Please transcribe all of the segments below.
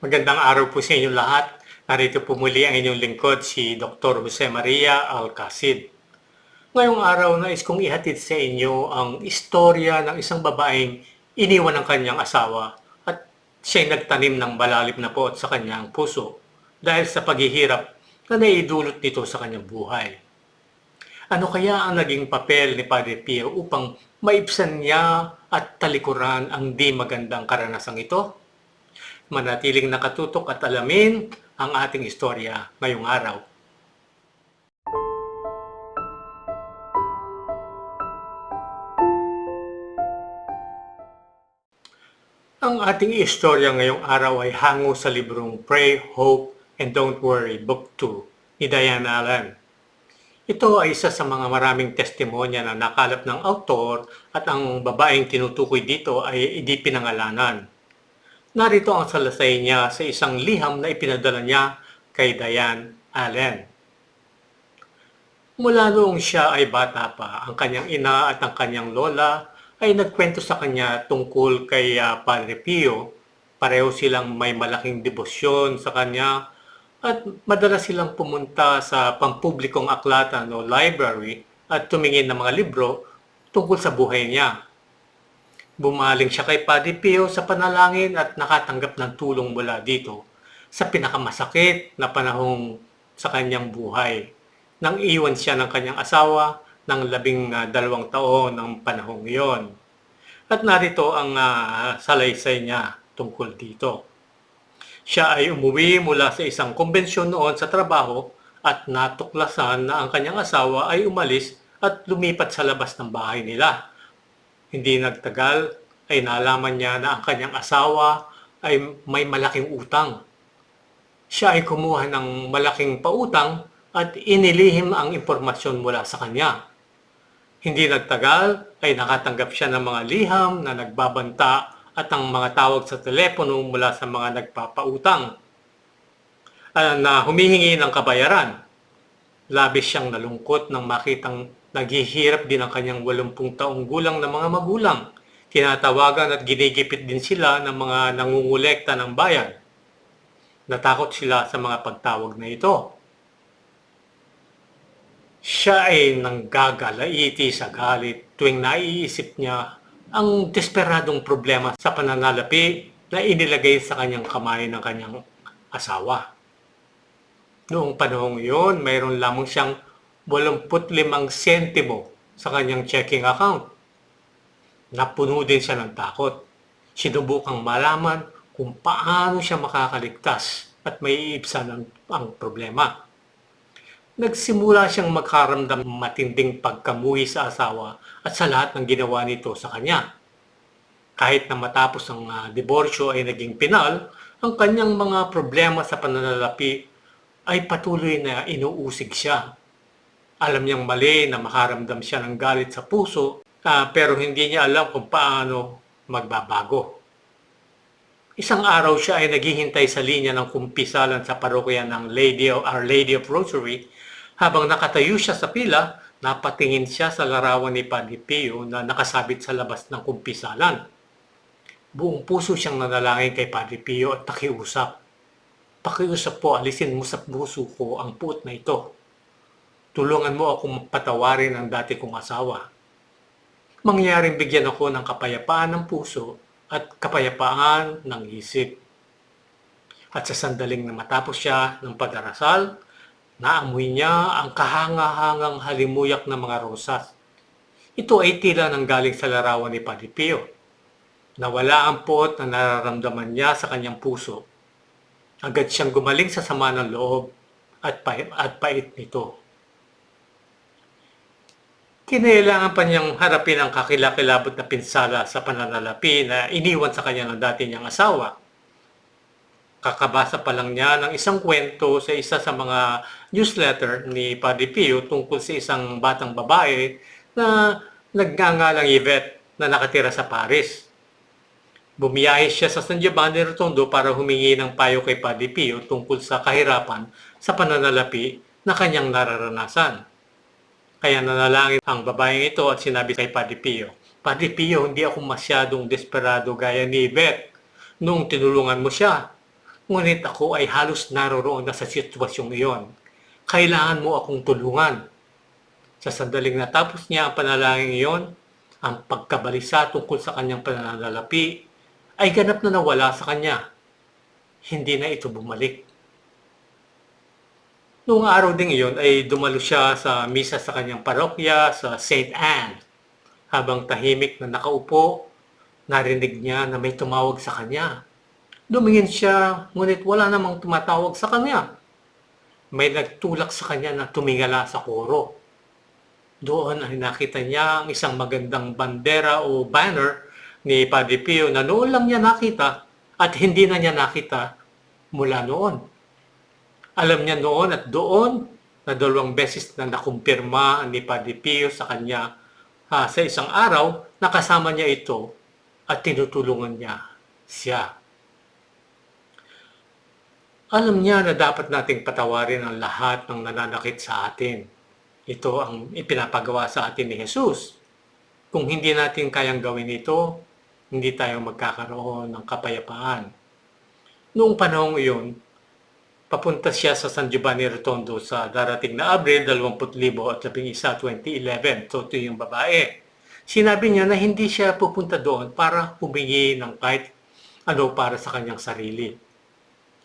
Magandang araw po sa inyong lahat. Narito po muli ang inyong lingkod, si Dr. Jose Maria Alcacid. Ngayong araw nais kong ihatid sa inyo ang istorya ng isang babaeng iniwan ng kanyang asawa at siya'y nagtanim ng malalim na poot sa kanyang puso dahil sa paghihirap na naidulot nito sa kanyang buhay. Ano kaya ang naging papel ni Padre Pio upang maibsan niya at talikuran ang di magandang karanasang ito? Manatiling nakatutok at alamin ang ating istorya ngayong araw. Ang ating istorya ngayong araw ay hango sa librong Pray, Hope, and Don't Worry, Book 2 ni Diane Allen. Ito ay isa sa mga maraming testimonya na nakalap ng autor at ang babaeng tinutukoy dito ay hindi pinangalanan. Narito ang salasay niya sa isang liham na ipinadala niya kay Diane Allen. Mula noong siya ay bata pa, ang kanyang ina at ang kanyang lola ay nagkwento sa kanya tungkol kay ah, Padre Pio. Pareho silang may malaking debosyon sa kanya at madalas silang pumunta sa pampublikong aklatan o library at tumingin ng mga libro tungkol sa buhay niya. Bumaling siya kay Padre Pio sa panalangin at nakatanggap ng tulong mula dito sa pinakamasakit na panahong sa kanyang buhay. Nang iwan siya ng kanyang asawa ng labing ah, dalawang taon ng panahong iyon. At narito ang ah, salaysay niya tungkol dito. Siya ay umuwi mula sa isang kumbensyon noon sa trabaho at natuklasan na ang kanyang asawa ay umalis at lumipat sa labas ng bahay nila. Hindi nagtagal ay nalaman niya na ang kanyang asawa ay may malaking utang. Siya ay kumuha ng malaking pautang at inilihim ang impormasyon mula sa kanya. Hindi nagtagal ay nakatanggap siya ng mga liham na nagbabanta at ang mga tawag sa telepono mula sa mga nagpapautang ah, na humihingi ng kabayaran. Labis siyang nalungkot nang makitang naghihirap din ang kanyang 80 taong gulang na mga magulang. Tinatawagan at ginigipit din sila ng mga nangungulekta ng bayan. Natakot sila sa mga pagtawag na ito. Siya ay nanggagalaiti sa galit tuwing naiisip niya ang desperadong problema sa pananalapi na inilagay sa kanyang kamay ng kanyang asawa. Noong panahong iyon, mayroon lamang siyang 85 sentimo sa kanyang checking account. Napuno din siya ng takot. Sinubukang malaman kung paano siya makakaligtas at may iibsan ang, ang problema nagsimula siyang magkaramdam ng matinding pagkamuhi sa asawa at sa lahat ng ginawa nito sa kanya. Kahit na matapos ang ah, diborsyo ay naging pinal, ang kanyang mga problema sa pananalapi ay patuloy na inuusig siya. Alam niyang mali na makaramdam siya ng galit sa puso, ah, pero hindi niya alam kung paano magbabago. Isang araw siya ay naghihintay sa linya ng kumpisalan sa parokya ng Lady of Our Lady of Rosary habang nakatayo siya sa pila, napatingin siya sa larawan ni Padre Pio na nakasabit sa labas ng kumpisalan. Buong puso siyang nanalangin kay Padre Pio at nakiusap. Pakiusap po, alisin mo sa puso ko ang puot na ito. Tulungan mo akong patawarin ang dati kong asawa. Mangyaring bigyan ako ng kapayapaan ng puso at kapayapaan ng isip. At sa sandaling na matapos siya ng pagdarasal, Naamoy niya ang kahanga-hangang halimuyak ng mga rosas. Ito ay tila nang galing sa larawan ni Padre Pio. Nawala ang pot na nararamdaman niya sa kanyang puso. Agad siyang gumaling sa sama ng loob at, pa- at pait nito. Kinailangan pa niyang harapin ang kakilakilabot na pinsala sa pananalapi na iniwan sa kanya ng dati niyang asawa kakabasa pa lang niya ng isang kwento sa isa sa mga newsletter ni Padre Pio tungkol sa isang batang babae na nagngangalang Yvette na nakatira sa Paris. Bumiyahe siya sa San Giovanni Rotondo para humingi ng payo kay Padre Pio tungkol sa kahirapan sa pananalapi na kanyang nararanasan. Kaya nanalangin ang babaeng ito at sinabi kay Padre Pio, Padre Pio, hindi ako masyadong desperado gaya ni Yvette. Nung tinulungan mo siya, Ngunit ako ay halos naroroon na sa sitwasyong iyon. Kailangan mo akong tulungan. Sa sandaling natapos niya ang panalangin iyon, ang pagkabalisa tungkol sa kanyang pananalapi ay ganap na nawala sa kanya. Hindi na ito bumalik. Noong araw ding iyon ay dumalo siya sa misa sa kanyang parokya sa St. Anne. Habang tahimik na nakaupo, narinig niya na may tumawag sa kanya. Lumingin siya, ngunit wala namang tumatawag sa kanya. May nagtulak sa kanya na tumingala sa koro. Doon ay nakita niya ang isang magandang bandera o banner ni Padre Pio na noon lang niya nakita at hindi na niya nakita mula noon. Alam niya noon at doon na dalawang beses na nakumpirma ni Padre Pio sa kanya ah, sa isang araw, nakasama niya ito at tinutulungan niya siya. Alam niya na dapat nating patawarin ang lahat ng nananakit sa atin. Ito ang ipinapagawa sa atin ni Jesus. Kung hindi natin kayang gawin ito, hindi tayo magkakaroon ng kapayapaan. Noong panahong iyon, papunta siya sa San Giovanni Rotondo sa darating na Abril 20,011, 2011. So ito yung babae. Sinabi niya na hindi siya pupunta doon para humingi ng kahit ano para sa kanyang sarili.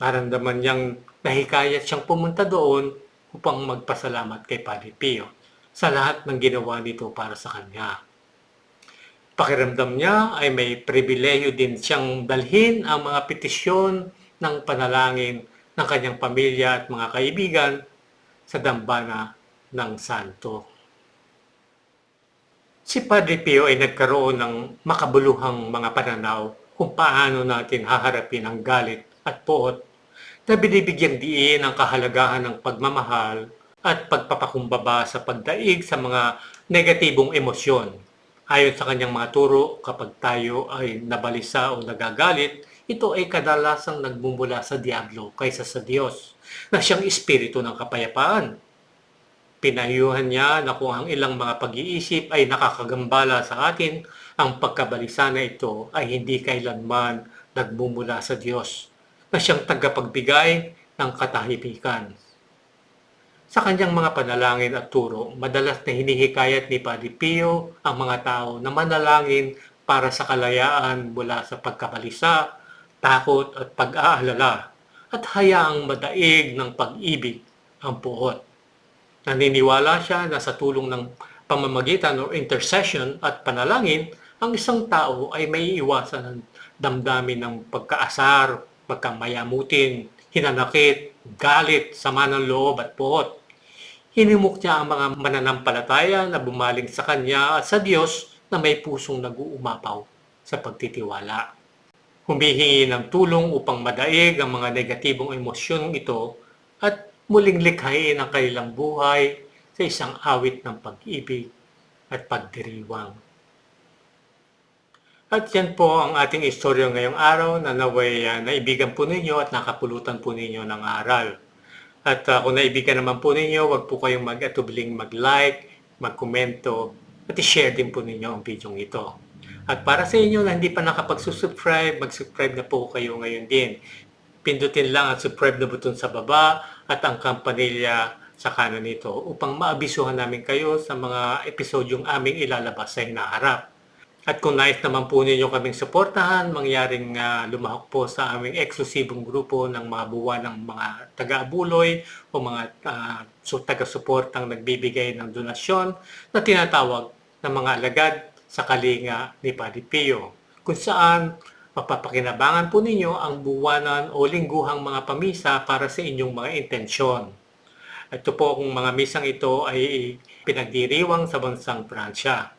Naramdaman niyang nahikayat siyang pumunta doon upang magpasalamat kay Padre Pio sa lahat ng ginawa nito para sa kanya. Pakiramdam niya ay may pribileyo din siyang dalhin ang mga petisyon ng panalangin ng kanyang pamilya at mga kaibigan sa dambana ng santo. Si Padre Pio ay nagkaroon ng makabuluhang mga pananaw kung paano natin haharapin ang galit at poot na binibigyang diin ang kahalagahan ng pagmamahal at pagpapakumbaba sa pagdaig sa mga negatibong emosyon. Ayon sa kanyang mga turo, kapag tayo ay nabalisa o nagagalit, ito ay kadalasang nagmumula sa Diablo kaysa sa Diyos, na siyang espiritu ng kapayapaan. Pinayuhan niya na kung ang ilang mga pag-iisip ay nakakagambala sa atin, ang pagkabalisa na ito ay hindi kailanman nagmumula sa Diyos, na siyang tagapagbigay ng katahimikan. Sa kanyang mga panalangin at turo, madalas na hinihikayat ni Padre Pio ang mga tao na manalangin para sa kalayaan mula sa pagkabalisa, takot at pag-aalala at hayaang madaig ng pag-ibig ang puot. Naniniwala siya na sa tulong ng pamamagitan o intercession at panalangin, ang isang tao ay may iwasan ng damdamin ng pagkaasar, pagkamayamutin, hinanakit, galit, sama ng loob at puot. Hinimok niya ang mga mananampalataya na bumaling sa kanya at sa Diyos na may pusong nag-uumapaw sa pagtitiwala. Humihingi ng tulong upang madaig ang mga negatibong emosyonong ito at muling likhain ang kanilang buhay sa isang awit ng pag-ibig at pagdiriwang. At yan po ang ating istorya ngayong araw na naway uh, naibigan po ninyo at nakapulutan po ninyo ng aral. At uh, kung naibigan naman po ninyo, wag po kayong mag-atubiling mag-like, mag-komento, at i-share din po ninyo ang video ito. At para sa inyo na hindi pa nakapag-subscribe, mag-subscribe na po kayo ngayon din. Pindutin lang ang subscribe na button sa baba at ang kampanilya sa kanan nito upang maabisuhan namin kayo sa mga episodyong aming ilalabas sa hinaharap. At kung nais naman po ninyo kaming suportahan, mangyaring uh, lumahok po sa aming eksklusibong grupo ng mga buwan ng mga taga-abuloy o mga uh, taga-suportang nagbibigay ng donasyon na tinatawag ng mga alagad sa kalinga ni Padre Pio, kung saan mapapakinabangan po ninyo ang buwanan o lingguhang mga pamisa para sa inyong mga intensyon. Ito po kung mga misang ito ay pinagdiriwang sa bansang Pransya.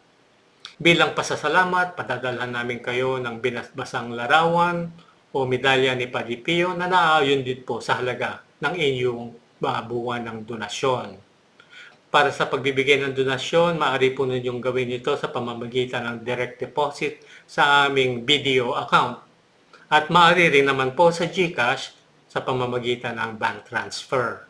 Bilang pasasalamat, padadalhan namin kayo ng binasbasang larawan o medalya ni Padre Pio na naayon din po sa halaga ng inyong buwan ng donasyon. Para sa pagbibigay ng donasyon, maaari po ninyong gawin ito sa pamamagitan ng direct deposit sa aming video account. At maaari rin naman po sa GCash sa pamamagitan ng bank transfer.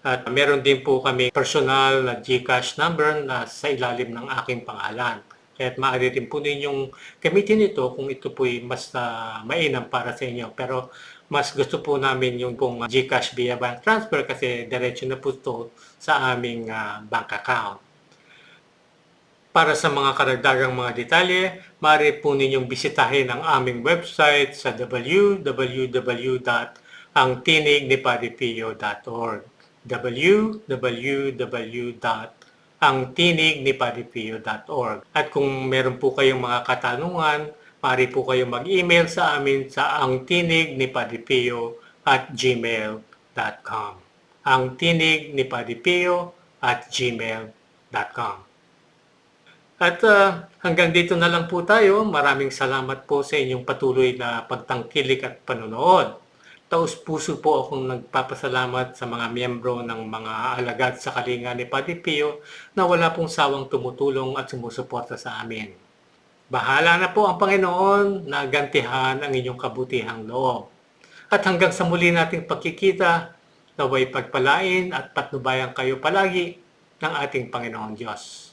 At meron din po kami personal na GCash number na sa ilalim ng aking pangalan. Kaya maaari din po ninyong gamitin ito kung ito po'y mas uh, mainam para sa inyo. Pero mas gusto po namin yung pong GCash via bank transfer kasi diretso na po ito sa aming ah, bank account. Para sa mga karagdagang mga detalye, maaari po ninyong bisitahin ang aming website sa www.angtinignipadipio.org www.angtinignipadipio.org At kung meron po kayong mga katanungan, maaari po kayong mag-email sa amin sa angtinignipadipio at gmail.com angtinignipadipio at gmail.com at ah, hanggang dito na lang po tayo. Maraming salamat po sa inyong patuloy na pagtangkilik at panonood. Taos puso po akong nagpapasalamat sa mga miyembro ng mga alagad sa kalinga ni Padre Pio na wala pong sawang tumutulong at sumusuporta sa amin. Bahala na po ang Panginoon na gantihan ang inyong kabutihang loob. At hanggang sa muli nating pagkikita, naway pagpalain at patnubayan kayo palagi ng ating Panginoong Diyos.